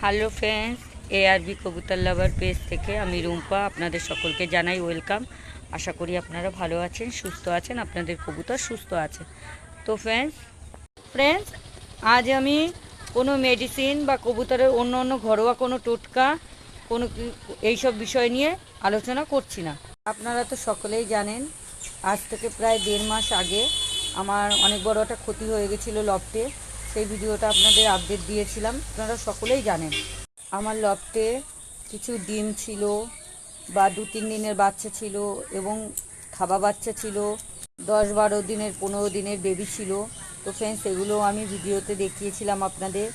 Hello friends ARB কবুতর lover page থেকে আমি রুম্পা আপনাদের সকলকে জানাই ওয়েলকাম আশা করি আপনারা ভালো আছেন সুস্থ আছেন আপনাদের কবুতর সুস্থ আছে তো ফ্রেন্ডস ফ্রেন্ডস আজ আমি কোনো মেডিসিন বা কবুতরের অন্য অন্য ঘরোয়া কোনো টোটকা, কোনো এইসব বিষয় নিয়ে আলোচনা করছি না। আপনারা তো সকলেই জানেন, আজ থেকে প্রায় দেড় মাস আগে আমার অনেক বড় একটা ক্ষতি হয়ে গেছিল লফটে। সেই ভিডিওটা আপনাদের আপডেট দিয়েছিলাম। আপনারা সকলেই জানেন। আমার লফটে কিছু ডিম ছিল বা দু, তিন দিনের বাচ্চা ছিল এবং খাবা বাচ্চা ছিল। দশ বারো দিনের, পনেরো দিনের বেবি ছিল। তো ফ্রেন্ডস এগুলো আমি ভিডিওতে দেখিয়েছিলাম আপনাদের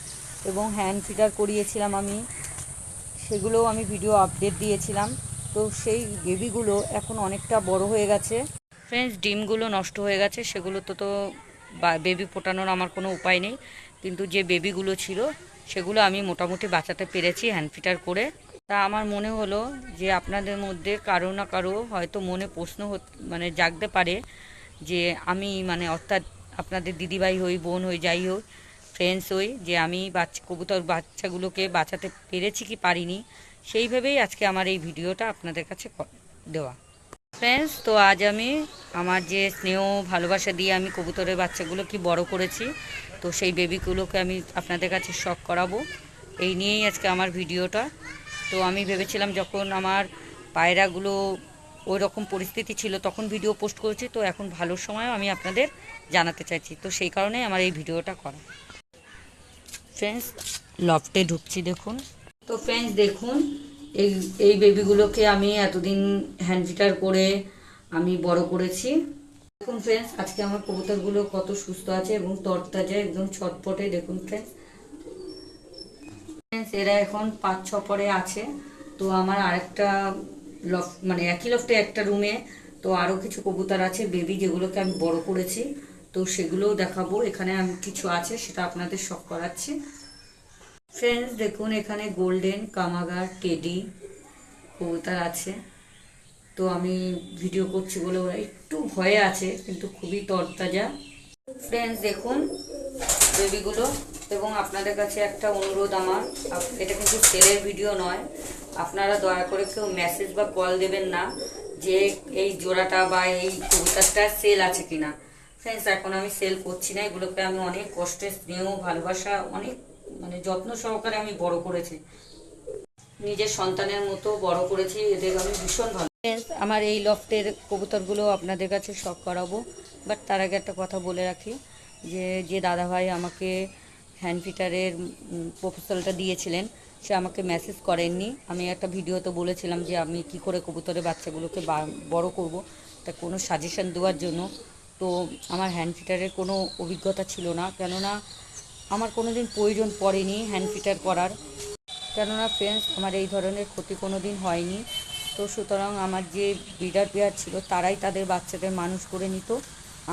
এবং হ্যান্ড ফিটার করিয়েছিলাম আমি। সেগুলোও আমি ভিডিও আপডেট দিয়েছিলাম। তো সেই বেবিগুলো এখন অনেকটা বড় হয়ে গেছে। ফ্রেন্ডস ডিমগুলো নষ্ট হয়ে গেছে। সেগুলো তো তো বেবি ফোটানোর আমার কোনো উপায় নেই। কিন্তু যে বেবিগুলো ছিল, সেগুলো আমি মোটামুটি বাঁচাতে পেরেছি হ্যান্ড ফিটার করে। তা আমার মনে হলো যে আপনাদের মধ্যে কারও না কারও হয়তো মনে প্রশ্ন মানে জাগতে পারে যে আমি মানে অর্থাৎ আপনাদের দিদিভাই হই, বোন হই, যাই হোক ফ্রেন্ডস হই, যে আমি বাচ্চা, কবুতর বাচ্চাগুলোকে বাঁচাতে পেরেছি কি পারিনি সেইভাবেই আজকে আমার এই ভিডিওটা আপনাদের কাছে দেওয়া। ফ্রেন্ডস তো আজ আমি আমার যে স্নেহ, ভালোবাসা দিয়ে আমি কবুতরের বাচ্চাগুলো কি বড় করেছি, তো সেই বেবিগুলোকে আমি আপনাদের কাছে শখ করাবো। এই নিয়েই আজকে আমার ভিডিওটা। তো আমি ভেবেছিলাম যখন আমার পায়রাগুলো ওই রকম পরিস্থিতি ছিল, তখন ভিডিও পোস্ট করেছি। তো এখন ভালো সময়ও আমি আপনাদের জানাতে চাইছি। তো সেই কারণেই আমার এই ভিডিওটা করা। ফ্রেন্ডস লফটে ঢুকছি, দেখুন। তো ফ্রেন্ডস দেখুন এই এই বেবিগুলোকে আমি এতদিন হ্যান্ড ফিটার করে আমি বড় করেছি। দেখুন ফ্রেন্ডস আজকে আমার কবুতরগুলো কত সুস্থ আছে এবং তরতাজা একদম ছটপটে, দেখুন ফ্রেন্ডস ফ্রেন্ডস এরা এখন পাঁচ, ছ পরে আছে। তো আমার আরেকটা লফ মানে একই লফটে একটা রুমে তো আরও কিছু কবুতর আছে বেবি যেগুলোকে আমি বড় করেছি। তো সেগুলোও দেখাবো। এখানে আমি কিছু আছে, সেটা আপনাদের শখ করাচ্ছি। ফ্রেন্ডস দেখুন, এখানে গোল্ডেন কামাগার টেডি কবুতর আছে। তো আমি ভিডিও করছি বলে ওরা একটু ভয়ে আছে, কিন্তু খুবই তরতাজা। ফ্রেন্ডস দেখুন বেবিগুলো এবং আপনাদের কাছে একটা অনুরোধ আমার। এটা কিন্তু সেলের ভিডিও নয়। আপনারা দয়া করে কেউ মেসেজ বা কল দেবেন না যে এই জোড়াটা বা এই কবিতাটা সেল আছে কিনা। ফ্রেন্ডস এখন আমি সেল করছি না। এগুলোকে আমি অনেক কষ্টে স্নেহ, ভালোবাসা, অনেক মানে যত্ন সহকারে আমি বড় করেছি। নিজের সন্তানের মতো বড় করেছি, এদের আমি ভীষণ ভালো আমার এই লফটের কবুতরগুলো আপনাদের কাছে শখ করাবো বাট তার আগে একটা কথা বলে রাখি, যে যে দাদাভাই আমাকে হ্যান্ড ফিটারের প্রপোজালটা দিয়েছিলেন, সে আমাকে মেসেজ করেননি। আমি একটা ভিডিওতে বলেছিলাম যে, আমি কি করে কবুতরের বাচ্চাগুলোকে বড় করব তা কোনো সাজেশন দেওয়ার জন্য। তো আমার হ্যান্ড ফিটারের কোনো অভিজ্ঞতা ছিল না, কেননা আমার কোনো দিন প্রয়োজন পড়েনি হ্যান্ড ফিটার করার কেননা ফ্রেন্ডস আমার এই ধরনের ক্ষতি কোনো দিন হয়নি। তো সুতরাং আমার যে ব্রিডার পেয়ার ছিল, তারাই তাদের বাচ্চাদের মানুষ করে নিত।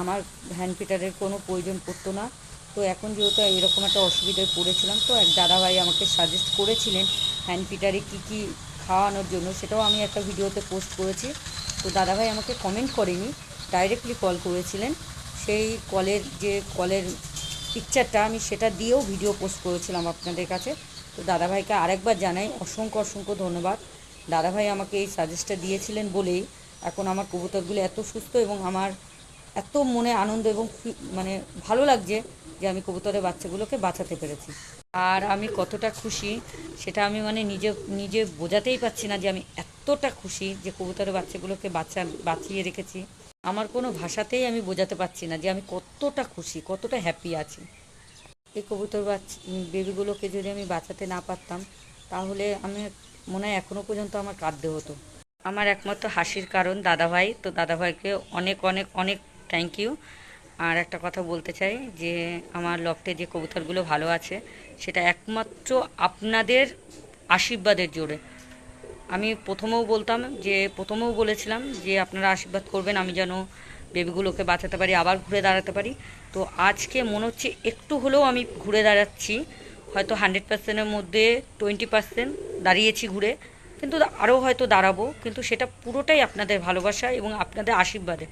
আমার হ্যান্ড ফিটারের কোনো প্রয়োজন পড়তো না। তো এখন যেহেতু এরকম একটা অসুবিধায় পড়েছিলাম, তো এক দাদাভাই আমাকে সাজেস্ট করেছিলেন হ্যান্ড ফিটারে কী কী খাওয়ানোর জন্য। সেটাও আমি একটা ভিডিওতে পোস্ট করেছি। তো দাদাভাই আমাকে কমেন্ট করেনি ডাইরেক্টলি কল করেছিলেন। সেই কলের যে কলের পিকচারটা আমি সেটা দিয়েও ভিডিও পোস্ট করেছিলাম আপনাদের কাছে। তো দাদাভাইকে আরেকবার জানাই অসংখ্য অসংখ্য ধন্যবাদ। দাদাভাই আমাকে এই সাজেস্টটা দিয়েছিলেন বলেই এখন আমার কবুতরগুলো এত সুস্থ এবং আমার এত মনে আনন্দ এবং মানে ভালো লাগছে যে আমি কবুতরের বাচ্চাগুলোকে বাঁচাতে পেরেছি। আর আমি কতটা খুশি সেটা আমি মানে নিজে নিজে বোঝাতেই পারছি না যে আমি এতটা খুশি যে কবুতরের বাচ্চাগুলোকে বাঁচা বাঁচিয়ে রেখেছি। আমার কোনো ভাষাতেই আমি বোঝাতে পারছি না যে আমি কতটা খুশি, কতটা হ্যাপি আছি। এই কবুতর বাচ্চা বেবিগুলোকে যদি আমি বাঁচাতে না পারতাম, তাহলে আমি মনে হয় এখনও পর্যন্ত আমার কাঁদতে হতো। আমার একমাত্র হাসির কারণ দাদাভাই, তো দাদাভাইকে অনেক অনেক অনেক থ্যাংক ইউ আর একটা কথা বলতে চাই যে, আমার লফটে যে কবুতরগুলো ভালো আছে, সেটা একমাত্র আপনাদের আশীর্বাদের জোরে। আমি প্রথমেও বলতাম যে, প্রথমেও বলেছিলাম যে, আপনারা আশীর্বাদ করবেন, আমি যেন বেবিগুলোকে বাঁচাতে পারি, আবার ঘুরে দাঁড়াতে পারি। তো আজকে মনে হচ্ছে একটু হলেও আমি ঘুরে দাঁড়াচ্ছি, হয়তো হান্ড্রেড পার্সেন্টের মধ্যে টোয়েন্টি পার্সেন্ট দাঁড়িয়েছি ঘুরে, কিন্তু আরও হয়তো দাঁড়াবো, কিন্তু সেটা পুরোটাই আপনাদের ভালোবাসা এবং আপনাদের আশীর্বাদে।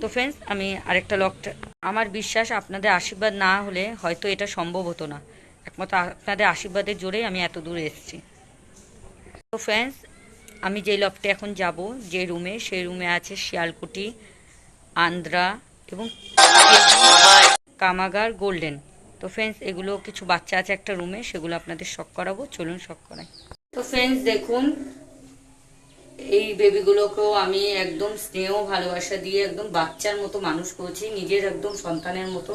তো ফ্রেন্ডস আমি আরেকটা লকটা আমার বিশ্বাস আপনাদের আশীর্বাদ না হলে হয়তো এটা সম্ভব হতো না। একমাত্র আপনাদের আশীর্বাদের জোরেই আমি এত দূর এসেছি। তো ফ্রেন্ডস আমি যেই লফটে এখন যাব যে রুমে সেই রুমে আছে শিয়ালকুটি আন্দ্রা এবং কামাগার গোল্ডেন। তো ফ্রেন্ডস এগুলো কিছু বাচ্চা আছে একটা রুমে সেগুলো আপনাদের শখ করাবো, চলুন শখ করাই। তো ফ্রেন্ডস দেখুন, এই বেবিগুলোকেও আমি একদম স্নেহ, ভালোবাসা দিয়ে একদম বাচ্চার মতো মানুষ করেছি, নিজের একদম সন্তানের মতো।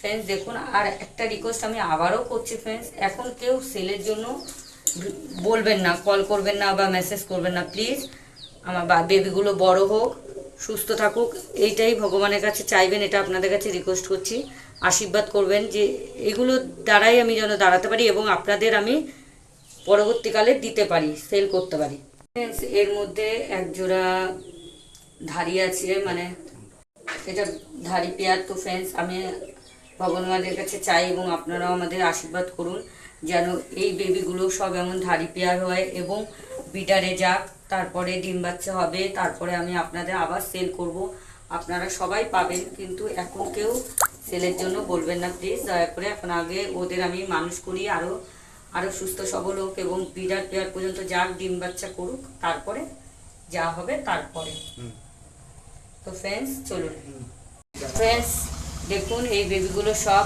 ফ্রেন্ডস দেখুন, আর একটা রিকোয়েস্ট আমি আবারও করছি ফ্রেন্ডস এখন কেউ সেলের জন্য বলবেন না কল করবেন না বা মেসেজ করবেন না প্লিজ আমার বেবিগুলো বড় হোক, সুস্থ থাকুক, এইটাই ভগবানের কাছে চাইবেন, এটা আপনাদের কাছে রিকোয়েস্ট করছি। আশীর্বাদ করবেন যে এগুলো দ্বারাই আমি যেন দাঁড়াতে পারি এবং আপনাদের আমি পরবর্তীকালে দিতে পারি সেল করতে পারি। এর মধ্যে এক জোড়া ধাড়ি আছে মানে এটা ধাড়ি পেয়ার তো ফ্রেন্ডস আমি ভগবানের কাছে চাই এবং আপনারাও আমাদের আশীর্বাদ করুন। যেন এই বেবিগুলো সব এমন ধারি পেয়ার হয় এবং বিটারে যাক তারপরে ডিম বাচ্চা হবে তারপরে আমি আপনাদের আবার সেল করব। আপনারা সবাই পাবেন কিন্তু এখন কেউ সেলের জন্য বলবেন না প্লিজ দয়া করে এখন আগে ওদের আমি মানুষ করি আরও আরও সুস্থ সবল হোক এবং বিরাট পেয়ার পর্যন্ত যাক ডিম বাচ্চা করুক তারপরে যা হবে তারপরে। তো ফ্রেন্ডস চলুন। ফ্রেন্ডস দেখুন এই বেবিগুলো সব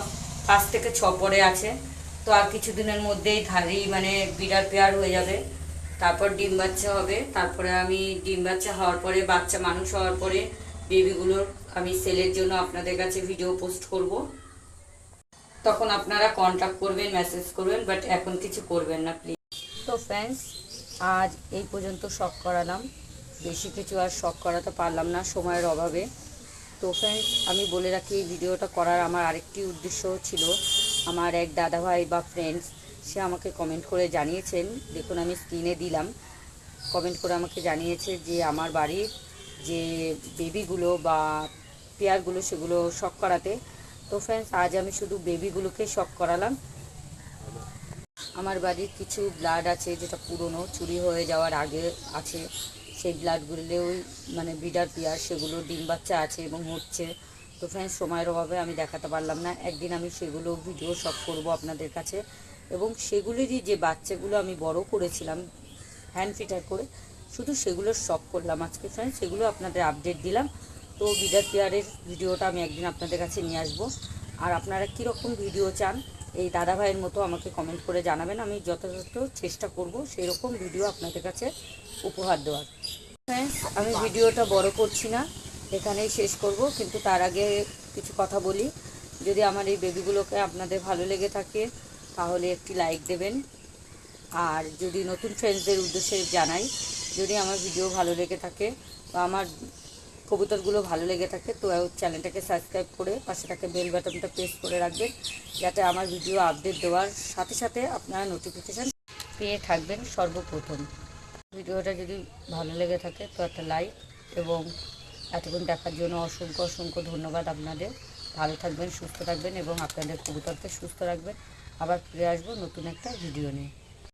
পাঁচ থেকে ছ পরে আছে। তো আর কিছুদিনের মধ্যেই ধারি মানে বিড়ার পেয়ার হয়ে যাবে। তারপর ডিম বাচ্চা হবে। তারপরে আমি ডিম বাচ্চা হওয়ার পরে, বাচ্চা মানুষ হওয়ার পরে বেবিগুলোর আমি সেলের জন্য আপনাদের কাছে ভিডিও পোস্ট করব। তখন আপনারা কন্ট্যাক্ট করবেন মেসেজ করবেন বাট এখন কিছু করবেন না প্লিজ তো ফ্রেন্ডস আজ এই পর্যন্ত শখ করালাম। বেশি কিছু আর শখ করাতে পারলাম না সময়ের অভাবে। তো ফ্রেন্ডস আমি বলে রাখি, এই ভিডিওটা করার আমার আরেকটি উদ্দেশ্য ছিল আমার এক দাদাভাই বা ফ্রেন্ডস সে আমাকে কমেন্ট করে জানিয়েছেন। দেখুন, আমি স্ক্রিনে দিলাম। কমেন্ট করে আমাকে জানিয়েছে যে, আমার বাড়ির যে বেবিগুলো বা পেয়ারগুলো, সেগুলো শখ করাতে। তো ফ্রেন্ডস আজ আমি শুধু বেবিগুলোকে শখ করালাম। আমার বাড়ির কিছু ব্লাড আছে, যেটা পুরনো, চুরি হয়ে যাওয়ার আগে আছে। সেই ব্লাডগুলোও মানে বিডার পেয়ার, সেগুলো ডিম বাচ্চা আছে এবং হচ্ছে তো ফ্রেন্ডস সময়ের অভাবে আমি দেখাতে পারলাম না। একদিন আমি সেগুলো ভিডিও সব করব আপনাদের কাছে। এবং সেগুলিরই যে বাচ্চাগুলো আমি বড় করেছিলাম হ্যান্ড ফিটার করে, শুধু সেগুলো শখ করলাম আজকে ফ্রেন্ডস সেগুলো আপনাদের আপডেট দিলাম। তো বিডার পেয়ারের ভিডিওটা আমি একদিন আপনাদের কাছে নিয়ে আসব। আর আপনারা কীরকম ভিডিও চান, এই দাদা ভাইয়ের মতো আমাকে কমেন্ট করে জানাবেন। আমি যথাযথ চেষ্টা করব সেই রকম ভিডিও আপনাদের কাছে উপহার দেওয়ার। ফ্রেন্ডস আমি ভিডিওটা বড় করছি না। এখানেই শেষ করব, কিন্তু তার আগে কিছু কথা বলি। যদি আমার এই বেবিগুলোকে আপনাদের ভালো লেগে থাকে, তাহলে একটি লাইক দেবেন। আর যদি নতুন ফ্রেন্ডসদের উদ্দেশ্যে জানাই, যদি আমার ভিডিও ভালো লেগে থাকে বা আমার কবুতরগুলো ভালো লেগে থাকে, তো চ্যানেলটাকে সাবস্ক্রাইব করে পাশে থাকে বেল বাটনটা প্রেস করে রাখবেন, যাতে আমার ভিডিও আপডেট দেওয়ার সাথে সাথে আপনারা নোটিফিকেশান পেয়ে থাকবেন সর্বপ্রথম। ভিডিওটা যদি ভালো লেগে থাকে, তো একটা লাইক এবং এতক্ষণ দেখার জন্য অসংখ্য অসংখ্য ধন্যবাদ আপনাদের। ভালো থাকবেন, সুস্থ থাকবেন এবং আপনাদের কবুতরকে সুস্থ রাখবেন। আবার ফিরে আসব নতুন একটা ভিডিও নিয়ে।